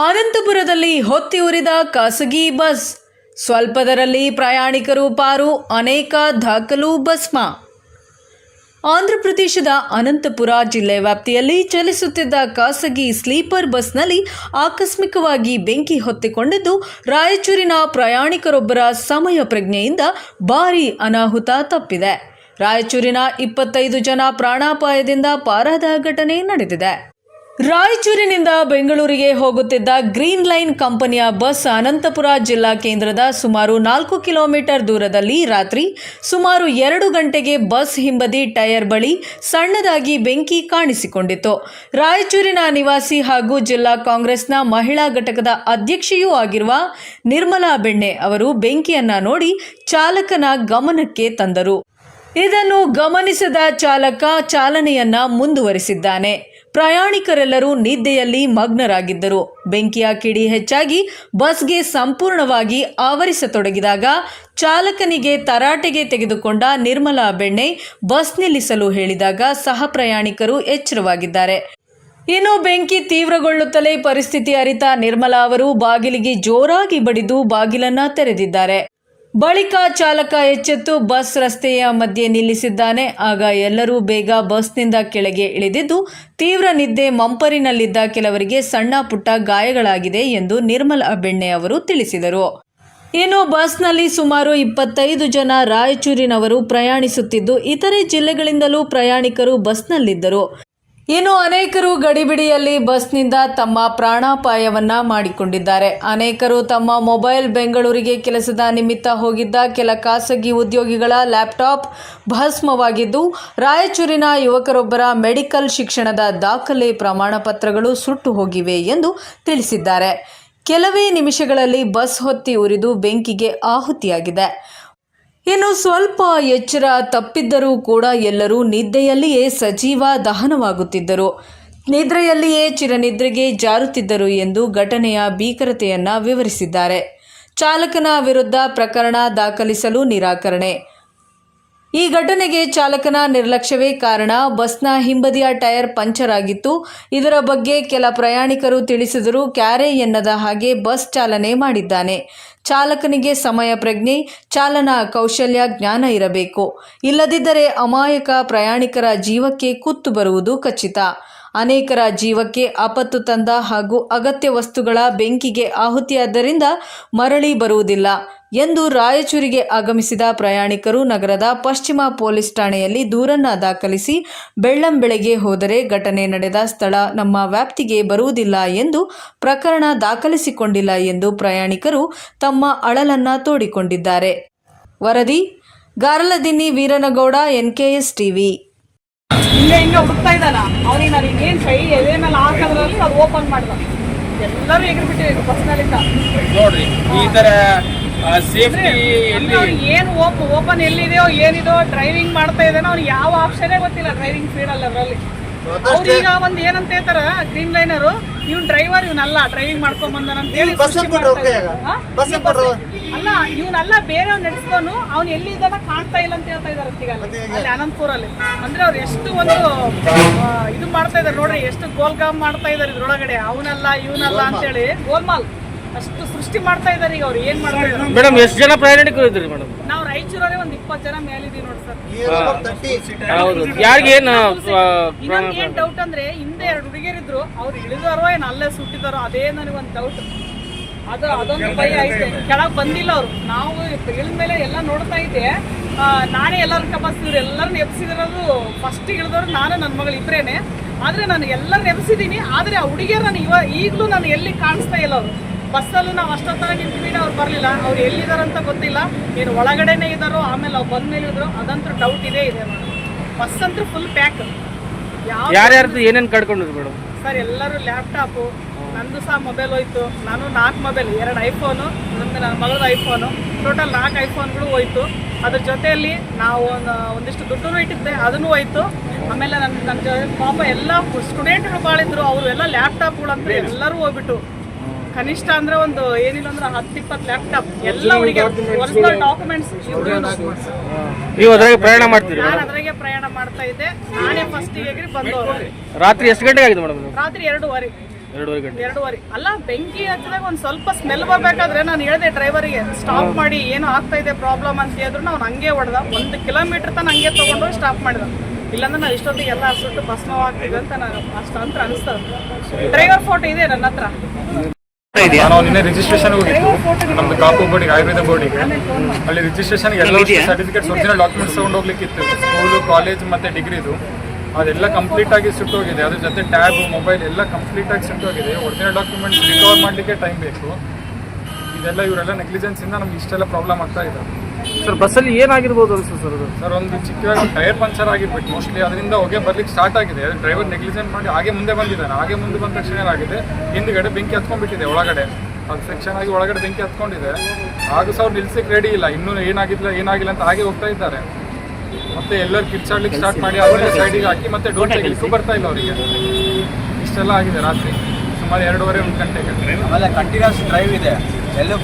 ಅನಂತಪುರದಲ್ಲಿ ಹೊತ್ತಿ ಉರಿದ ಖಾಸಗಿ ಬಸ್. ಸ್ವಲ್ಪದರಲ್ಲಿ ಪ್ರಯಾಣಿಕರು ಪಾರು ಅನೇಕ ದಾಖಲು ಭಸ್ಮ ಆಂಧ್ರಪ್ರದೇಶದ ಅನಂತಪುರ ಜಿಲ್ಲೆ ವ್ಯಾಪ್ತಿಯಲ್ಲಿ ಚಲಿಸುತ್ತಿದ್ದ ಖಾಸಗಿ ಸ್ಲೀಪರ್ ಬಸ್ನಲ್ಲಿ ಆಕಸ್ಮಿಕವಾಗಿ ಬೆಂಕಿ ಹೊತ್ತಿಕೊಂಡಿದ್ದು, ರಾಯಚೂರಿನ ಪ್ರಯಾಣಿಕರೊಬ್ಬರ ಸಮಯ ಪ್ರಜ್ಞೆಯಿಂದ ಭಾರೀ ಅನಾಹುತ ತಪ್ಪಿದೆ. ರಾಯಚೂರಿನ ಇಪ್ಪತ್ತೈದು ಜನ ಪ್ರಾಣಾಪಾಯದಿಂದ ಪಾರಾದ ಘಟನೆ ನಡೆದಿದೆ. ರಾಯಚೂರಿನಿಂದ ಬೆಂಗಳೂರಿಗೆ ಹೋಗುತ್ತಿದ್ದ ಗ್ರೀನ್ ಲೈನ್ ಕಂಪನಿಯ ಬಸ್ ಅನಂತಪುರ ಜಿಲ್ಲಾ ಕೇಂದ್ರದ ಸುಮಾರು ನಾಲ್ಕು ಕಿಲೋಮೀಟರ್ ದೂರದಲ್ಲಿ ರಾತ್ರಿ ಸುಮಾರು ಎರಡು ಗಂಟೆಗೆ ಬಸ್ ಹಿಂಬದಿ ಟೈರ್ ಬಳಿ ಸಣ್ಣದಾಗಿ ಬೆಂಕಿ ಕಾಣಿಸಿಕೊಂಡಿತು ರಾಯಚೂರಿನ ನಿವಾಸಿ ಹಾಗೂ ಜಿಲ್ಲಾ ಕಾಂಗ್ರೆಸ್ನ ಮಹಿಳಾ ಘಟಕದ ಅಧ್ಯಕ್ಷೆಯೂ ಆಗಿರುವ ನಿರ್ಮಲಾ ಬೆಣ್ಣೆ ಅವರು ಬೆಂಕಿಯನ್ನ ನೋಡಿ ಚಾಲಕನ ಗಮನಕ್ಕೆ ತಂದರು. ಇದನ್ನು ಗಮನಿಸಿದ ಚಾಲಕ ಚಾಲನೆಯನ್ನ ಮುಂದುವರಿಸಿದ್ದಾನೆ. ಪ್ರಯಾಣಿಕರೆಲ್ಲರೂ ನಿದ್ದೆಯಲ್ಲಿ ಮಗ್ನರಾಗಿದ್ದರು. ಬೆಂಕಿಯ ಕಿಡಿ ಹೆಚ್ಚಾಗಿ ಬಸ್ಗೆ ಸಂಪೂರ್ಣವಾಗಿ ಆವರಿಸತೊಡಗಿದಾಗ ಚಾಲಕನಿಗೆ ತರಾಟೆಗೆ ತೆಗೆದುಕೊಂಡ ನಿರ್ಮಲಾ ಬೆಣ್ಣೆ ಬಸ್ ನಿಲ್ಲಿಸಲು ಹೇಳಿದಾಗ ಸಹ ಪ್ರಯಾಣಿಕರು ಎಚ್ಚರವಾಗಿದ್ದಾರೆ. ಇನ್ನು ಬೆಂಕಿ ತೀವ್ರಗೊಳ್ಳುತ್ತಲೇ ಪರಿಸ್ಥಿತಿ ಅರಿತ ನಿರ್ಮಲಾ ಅವರು ಬಾಗಿಲಿಗೆ ಜೋರಾಗಿ ಬಡಿದು ಬಾಗಿಲನ್ನ ತೆರೆದಿದ್ದಾರೆ. ಬಳಿಕ ಚಾಲಕ ಎಚ್ಚೆತ್ತು ಬಸ್ ರಸ್ತೆಯ ಮಧ್ಯೆ ನಿಲ್ಲಿಸಿದ್ದಾನೆ. ಆಗ ಎಲ್ಲರೂ ಬೇಗ ಬಸ್ನಿಂದ ಕೆಳಗೆ ಇಳಿದಿದ್ದು, ತೀವ್ರ ನಿದ್ದೆ ಮಂಪರಿನಲ್ಲಿದ್ದ ಕೆಲವರಿಗೆ ಸಣ್ಣ ಪುಟ್ಟ ಗಾಯಗಳಾಗಿದೆ ಎಂದು ನಿರ್ಮಲಾ ಬೆಣ್ಣೆ ಅವರು ತಿಳಿಸಿದರು. ಇನ್ನು ಬಸ್ನಲ್ಲಿ ಸುಮಾರು ಇಪ್ಪತ್ತೈದು ಜನ ರಾಯಚೂರಿನವರು ಪ್ರಯಾಣಿಸುತ್ತಿದ್ದು, ಇತರೆ ಜಿಲ್ಲೆಗಳಿಂದಲೂ ಪ್ರಯಾಣಿಕರು ಬಸ್ನಲ್ಲಿದ್ದರು. ಇನ್ನು ಅನೇಕರು ಗಡಿಬಿಡಿಯಲ್ಲಿ ಬಸ್ನಿಂದ ತಮ್ಮ ಪ್ರಾಣಾಪಾಯವನ್ನ ಮಾಡಿಕೊಂಡಿದ್ದಾರೆ. ಅನೇಕರು ತಮ್ಮ ಮೊಬೈಲ್ ಬೆಂಗಳೂರಿಗೆ ಕೆಲಸದ ನಿಮಿತ್ತ ಹೋಗಿದ್ದ ಕೆಲ ಖಾಸಗಿ ಉದ್ಯೋಗಿಗಳ ಲ್ಯಾಪ್ಟಾಪ್ ಭಸ್ಮವಾಗಿದ್ದು, ರಾಯಚೂರಿನ ಯುವಕರೊಬ್ಬರ ಮೆಡಿಕಲ್ ಶಿಕ್ಷಣದ ದಾಖಲೆ ಪ್ರಮಾಣ ಪತ್ರಗಳು ಸುಟ್ಟು ಹೋಗಿವೆ ಎಂದು ತಿಳಿಸಿದ್ದಾರೆ. ಕೆಲವೇ ನಿಮಿಷಗಳಲ್ಲಿ ಬಸ್ ಹೊತ್ತಿ ಉರಿದು ಬೆಂಕಿಗೆ ಆಹುತಿಯಾಗಿದೆ. ಇನ್ನು ಸ್ವಲ್ಪ ಎಚ್ಚರ ತಪ್ಪಿದ್ದರೂ ಕೂಡ ಎಲ್ಲರೂ ನಿದ್ದೆಯಲ್ಲಿಯೇ ಸಜೀವ ದಹನವಾಗುತ್ತಿದ್ದರು. ನಿದ್ರೆಯಲ್ಲಿಯೇ ಚಿರನಿದ್ರೆಗೆ ಜಾರುತ್ತಿದ್ದರು ಎಂದು ಘಟನೆಯ ಭೀಕರತೆಯನ್ನ ವಿವರಿಸಿದ್ದಾರೆ. ಚಾಲಕನ ವಿರುದ್ಧ ಪ್ರಕರಣ ದಾಖಲಿಸಲು ನಿರಾಕರಣೆ. ಈ ಘಟನೆಗೆ ಚಾಲಕನ ನಿರ್ಲಕ್ಷ್ಯವೇ ಕಾರಣ. ಬಸ್ನ ಹಿಂಬದಿಯ ಟೈರ್ ಪಂಚರ್ ಆಗಿತ್ತು. ಇದರ ಬಗ್ಗೆ ಕೆಲ ಪ್ರಯಾಣಿಕರು ತಿಳಿಸಿದರೂ ಕ್ಯಾರೆ ಎನ್ನದ ಹಾಗೆ ಬಸ್ ಚಾಲನೆ ಮಾಡಿದ್ದಾನೆ. ಚಾಲಕನಿಗೆ ಸಮಯ ಪ್ರಜ್ಞೆ, ಚಾಲನಾ ಕೌಶಲ್ಯ, ಜ್ಞಾನ ಇರಬೇಕು. ಇಲ್ಲದಿದ್ದರೆ ಅಮಾಯಕ ಪ್ರಯಾಣಿಕರ ಜೀವಕ್ಕೆ ಕುತ್ತು ಬರುವುದು ಖಚಿತ. ಅನೇಕರ ಜೀವಕ್ಕೆ ಆಪತ್ತು ತಂದ ಹಾಗೂ ಅಗತ್ಯ ವಸ್ತುಗಳ ಬೆಂಕಿಗೆ ಆಹುತಿಯಾದ್ದರಿಂದ ಮರಳಿ ಬರುವುದಿಲ್ಲ ಎಂದು ರಾಯಚೂರಿಗೆ ಆಗಮಿಸಿದ ಪ್ರಯಾಣಿಕರು ನಗರದ ಪಶ್ಚಿಮ ಪೊಲೀಸ್ ಠಾಣೆಯಲ್ಲಿ ದೂರನ್ನ ದಾಖಲಿಸಿ ಬೆಳ್ಳಂಬೆಳಗ್ಗೆ ಹೋದರೆ ಘಟನೆ ನಡೆದ ಸ್ಥಳ ನಮ್ಮ ವ್ಯಾಪ್ತಿಗೆ ಬರುವುದಿಲ್ಲ ಎಂದು ಪ್ರಕರಣ ದಾಖಲಿಸಿಕೊಂಡಿಲ್ಲ ಎಂದು ಪ್ರಯಾಣಿಕರು ತಮ್ಮ ಅಳಲನ್ನ ತೋಡಿಕೊಂಡಿದ್ದಾರೆ. ವರದಿ ಗಾರಲದಿನ್ನಿ ವೀರನಗೌಡ, ಎನ್ಕೆಎಸ್ ಟಿವಿ. ಹಿಂಗೆ ಹಿಂಗೆ ಹುಡುಕ್ತಾ ಇದ್ದಾನ. ಅವನಿಗೆ ನಾನು ಇನ್ನೇನು ಕೈ ಎದೆ ಮೇಲೆ ಹಾಕೋದ್ರಲ್ಲಿ ಅದು ಓಪನ್ ಮಾಡ್ದ. ಎಲ್ಲರೂ ಎಗರ್ಬಿಟ್ಟಿದ್ರು ಬಸ್ನಲ್ಲಿಂದ ನೋಡ್ರಿ ಈ ಸೇಫ್ಟಿ ಎಲ್ಲಿ ಏನು ಓಪನ್ ಓಪನ್ ಎಲ್ಲಿದೆಯೋ ಏನಿದೋ ಡ್ರೈವಿಂಗ್ ಮಾಡ್ತಾ ಇದ್ದಾನೋ ಅವ್ನಿಗೆ ಯಾವ ಆಪ್ಷನೇ ಗೊತ್ತಿಲ್ಲ ಡ್ರೈವಿಂಗ್ ಫೀಲ್ಡ್ ಅದರಲ್ಲಿ. ಅವ್ರೀಗ ಒಂದ್ ಏನಂತ ಹೇಳ್ತಾರ ಗ್ರೀನ್ ಲೈನರ್ ಇವ್ನ್ ಡ್ರೈವರ್ ಇವ್ನಲ್ಲ ಡ್ರೈವಿಂಗ್ ಮಾಡ್ಕೊಂಡ್ ಬಂದಾನ ಅಂತ ಹೇಳಿ ಬಸ್ ಸೃಷ್ಟಿ ಮಾಡ್ತಾ ಓಕೆ ಇದ್ದಾರೆ. ಹಾ? ಬಸ್ ಅಲ್ಲ ಇವ್ನಲ್ಲ ಬೇರೆ ನಡೆಸ್ದವನು ಅವ್ನ್ ಎಲ್ಲಿ ಇದ್ದಾನ ಕಾಣ್ತಾ ಇಲ್ಲ ಅಂತ ಹೇಳ್ತಾ ಇದಾರೆ ಈಗ ಅಲ್ಲಿ. ಅಲ್ಲಿ ಅನಂತಪುರಲ್ಲಿ ಅಂದ್ರೆ ಅವ್ರು ಎಷ್ಟು ಒಂದು ಆ, ಇದು ಮಾಡ್ತಾ ಇದಾರೆ ನೋಡ್ರಿ ಎಷ್ಟು ಗೋಲ್ಗಾಮ್ ಮಾಡ್ತಾ ಇದಾರೆ ಇದ್ರೊಳಗಡೆ ಅವನಲ್ಲ ಇವನಲ್ಲ ಅಂತೇಳಿ ಗೋಲ್ಮಾಲ್ ಅಷ್ಟು ಸೃಷ್ಟಿ ಮಾಡ್ತಾ ಇದಾರೆ ಈಗ ಅವ್ರು. ಏನ್ ಮಾಡ್ತಾ ಇದಾರೆ ಮೇಡಮ್ ಎಷ್ಟು ಜನ ಪ್ರಯಾಣಿಕರು ಇದ್ರಿ ಮೇಡಮ್? ನಾವು ರಾಯಚೂರಲ್ಲೇ ಒಂದ್ ಇಪ್ಪತ್ತು ಜನ ಮೇಲಿದೀವಿ ನೋಡಿ ಸರ್. ಹೌದು. ಯಾರಿಗೆ ಏನು ಇನ್ನೊಂದ್ ಏನ್ ಡೌಟ್ ಅಂದ್ರೆ ಹಿಂದೆ ಎರಡು ಹುಡುಗಿಯರಿದ್ರು ಅವ್ರು ಇಳಿದಾರೋ ಏನ್ ಅಲ್ಲೇ ಸುಟ್ಟಿದಾರೋ ಅದೇ ನನಗೆ ಒಂದು ಡೌಟ್ ಅದು ಅದೊಂದು ಭಯ ಐತೆ. ಕೆಳಗ್ ಬಂದಿಲ್ಲ ಅವ್ರು. ನಾವು ಇಳಿದ ಮೇಲೆ ಎಲ್ಲ ನೋಡ್ತಾ ಇದ್ದೆ. ಆ, ನಾನೇ ಎಲ್ಲರೂ ಕಬಸ್ತಿದ್ರು ಎಲ್ಲರನ್ನ ಎಬ್ಸಿದಿರೋದು ಫಸ್ಟ್ ಇಳಿದವ್ರು ನಾನು ನನ್ನ ಮಗಳು ಇಬ್ರೇನೆ. ಆದ್ರೆ ನಾನು ಎಲ್ಲರನ್ನ ಎಬ್ಸಿದೀನಿ ಆದ್ರೆ ಆ ಹುಡುಗಿಯರು ನಾನು ಇವ ಈಗಲೂ ನಾನು ಎಲ್ಲಿ ಕಾಣಿಸ್ತಾ ಇಲ್ಲ ಅವರು. ಬಸ್ಸಲ್ಲೂ ನಾವು ಅಷ್ಟೊತ್ತಾಗಿ ಇಂಟರ್ವ್ಯೂ ಅವ್ರು ಬರಲಿಲ್ಲ. ಅವ್ರು ಅಂತ ಗೊತ್ತಿಲ್ಲ. ಏನು ಒಳಗಡೆನೇ ಇದ್ದಾರೋ ಆಮೇಲೆ ಅವ್ರು ಬಂದ ಮೇಲೆ ಇದ್ರು ಅದಂತೂ ಡೌಟ್ ಇದೇ ಇದೆ ಬಸ್ ಅಂತೂ ಫುಲ್ ಪ್ಯಾಕ್ ಯಾವ ಯಾರ್ಯಾರ್ದು ಏನೇನು ಕಡ್ಕೊಂಡಿದ್ರು ಮೇಡಮ್? ಸರ್ ಎಲ್ಲರೂ ಲ್ಯಾಪ್ಟಾಪು ನಂದು ಸಹ ಮೊಬೈಲ್ ಹೋಯ್ತು. ನಾನು ನಾಲ್ಕು ಮೊಬೈಲ್ ಎರಡು ಐಫೋನು ನಮಗೆ ನನ್ನ ಮಗಳದ್ದು ಐಫೋನು ಟೋಟಲ್ ನಾಲ್ಕು ಐಫೋನ್ಗಳು ಹೋಯ್ತು. ಅದ್ರ ಜೊತೆಯಲ್ಲಿ ನಾವು ಒಂದು ಒಂದಿಷ್ಟು ದುಡ್ಡು ಇಟ್ಟಿದ್ದೆ ಅದನ್ನು ಹೋಯ್ತು. ಆಮೇಲೆ ನನ್ನ ನನ್ನ ಜೊತೆ ಪಾಪ ಎಲ್ಲ ಸ್ಟೂಡೆಂಟ್ಗಳು ಬಾಳಿದ್ರು. ಅವರು ಎಲ್ಲ ಲ್ಯಾಪ್ಟಾಪ್ಗಳು ಅಂದರೆ ಎಲ್ಲರೂ ಹೋಗ್ಬಿಟ್ಟು ಕನಿಷ್ಠ ಅಂದ್ರೆ ಒಂದು ಏನಿಲ್ಲ ಅಂದ್ರೆ ಹತ್ತು ಇಪ್ಪತ್ತು ಲ್ಯಾಪ್ಟಾಪ್ ಎಲ್ಲ ಅವರಿಗೆ ಒರಿಜಿನಲ್ ಡಾಕ್ಯುಮೆಂಟ್ಸ್ ನೀವು ಅದ್ರಾಗೆ ಪ್ರಯಾಣ ಮಾಡ್ತೀರಿ ನಾನು ಅದ್ರಾಗೆ ಪ್ರಯಾಣ ಮಾಡ್ತಾ ಇದ್ದೆ. ನಾನೇ ಫಸ್ಟ್ ಎಗ್ರಿ ಬಂದು ರಾತ್ರಿ ಎಷ್ಟು ಗಂಟೆಗೆ ಆಗಿದೆ ಮೇಡಮ್ ರಾತ್ರಿ ಎರಡೂವರೆ. ಎರಡೂವರೆ ಗಂಟೆ. ಎರಡೂವರೆ. ಅಲ್ಲ ಬೆಂಕಿ ಹಚ್ಚಿದಾಗ ಒಂದು ಸ್ವಲ್ಪ ಸ್ಮೆಲ್ ಬರ್ಬೇಕಾದ್ರೆ ನಾನು ಹೇಳಿದೆ ಡ್ರೈವರಿಗೆ ಸ್ಟಾಪ್ ಮಾಡಿ ಏನು ಆಗ್ತಾ ಇದೆ ಪ್ರಾಬ್ಲಮ್ ಅಂತ ಹೇಳಿದ್ರು. ನಾವು ಹಂಗೆ ಹೊಡೆದ. ಒಂದು ಕಿಲೋಮೀಟರ್ ತನಕ ಹಂಗೆ ತೊಗೊಂಡು ಸ್ಟಾಪ್ ಮಾಡಿದ. ಇಲ್ಲಾಂದ್ರೆ ನಾವು ಇಷ್ಟೊತ್ತಿಗೆ ಎಲ್ಲ ಸುಟ್ಟು ಭಸ್ಮವಾಗ್ತಿದೆ ಅಂತ ನಾನು ಅಷ್ಟು ಅಂತ ಅನಿಸ್ತದೆ ಡ್ರೈವರ್ ಫೋಟೋ ಇದೆ ನನ್ನ ಹತ್ರ. ನಾವು ನಿನ್ನೆ ರಿಜಿಸ್ಟ್ರೇಷನ್ ಹೋಗಿತ್ತು ನಮ್ದು ಕಾಪು ಬೋರ್ಡಿಗೆ ಆಯುರ್ವೇದ ಬೋರ್ಡಿಗೆ ಅಲ್ಲಿ ರಿಜಿಸ್ಟ್ರೇಷನ್ ಎಲ್ಲ ಸರ್ಟಿಫಿಕೇಟ್ಸ್ ಒರಿಜಿನಲ್ ಡಾಕ್ಯುಮೆಂಟ್ಸ್ ತಗೊಂಡು ಹೋಗ್ಲಿಕ್ಕಿತ್ತು. ಸ್ಕೂಲು ಕಾಲೇಜ್ ಮತ್ತೆ ಡಿಗ್ರಿದು ಅದೆಲ್ಲ ಕಂಪ್ಲೀಟ್ ಆಗಿ ಸುಟ್ಟೋಗಿದೆ. ಅದ್ರ ಜೊತೆ ಟ್ಯಾಬ್ ಮೊಬೈಲ್ ಎಲ್ಲ ಕಂಪ್ಲೀಟ್ ಆಗಿ ಸುಟ್ಟೋಗಿದೆ. ಒರಿಜಿನಲ್ ಡಾಕ್ಯುಮೆಂಟ್ಸ್ ರಿಕವರ್ ಮಾಡಲಿಕ್ಕೆ ಟೈಮ್ ಬೇಕು. ಇದೆಲ್ಲ ಇವರೆಲ್ಲ ನೆಗ್ಲಿಜೆನ್ಸ್ ಇಂದ ನಮ್ಗೆ ಇಷ್ಟೆಲ್ಲ ಪ್ರಾಬ್ಲಮ್ ಆಗ್ತಾ ಇದೆ. ಸರ್ ಬಸ್ಸಲ್ಲಿ ಏನಾಗಿರ್ಬೋದು ಅನ್ಸುತ್ತೆ ಸರ್ ಅದು? ಸರ್ ಒಂದು ಚಿಕ್ಕದಾಗಿ ಒಂದು ಟೈರ್ ಪಂಚರ್ ಆಗಿರ್ಬೇಕು ಮೋಸ್ಟ್ಲಿ. ಅದರಿಂದ ಹೊಗೆ ಬರ್ಲಿಕ್ಕೆ ಸ್ಟಾರ್ಟ್ ಆಗಿದೆ. ಡ್ರೈವರ್ ನೆಗ್ಲಿಜೆಂಟ್ ಮಾಡಿ ಹಾಗೆ ಮುಂದೆ ಬಂದಿದ್ದಾನೆ. ಹಾಗೆ ಮುಂದೆ ಬಂದ ತಕ್ಷಣ ಏನಾಗಿದೆ? ಹಿಂದ್ಗಡೆ ಬೆಂಕಿ ಹತ್ಕೊಂಡ್ಬಿಟ್ಟಿದೆ ಒಳಗಡೆ. ಅದು ಸೆಕ್ಷನ್ ಆಗಿ ಒಳಗಡೆ ಬೆಂಕಿ ಹತ್ಕೊಂಡಿದೆ. ಆಗ ಸಹ ಅವ್ರು ನಿಲ್ಸಕ್ಕೆ ರೆಡಿ ಇಲ್ಲ. ಇನ್ನೂ ಏನಾಗಿಲ್ಲ ಏನಾಗಿಲ್ಲ ಅಂತ ಹಾಗೆ ಹೋಗ್ತಾ ಇದ್ದಾರೆ. ಮತ್ತೆ ಎಲ್ಲರೂ ಕಿರ್ಚಾಡ್ಲಿಕ್ಕೆ ಸ್ಟಾರ್ಟ್ ಮಾಡಿ ಆಮೇಲೆ ಸೈಡಿಗೆ ಹಾಕಿ ಮತ್ತೆ ಡೋರ್ ತೆಗಿಲಿಕ್ಕೂ ಬರ್ತಾ ಇಲ್ಲ ಅವರಿಗೆ. ಇಷ್ಟೆಲ್ಲ ಆಗಿದೆ ರಾತ್ರಿ. ಸುಮಾರು ಎರಡೂವರೆ ಒಂದು ಗಂಟೆಗೆ. ಆಮೇಲೆ ಕಂಟಿನ್ಯೂಸ್ ಡ್ರೈವ್ ಇದೆ. ಎಲ್ಲೂ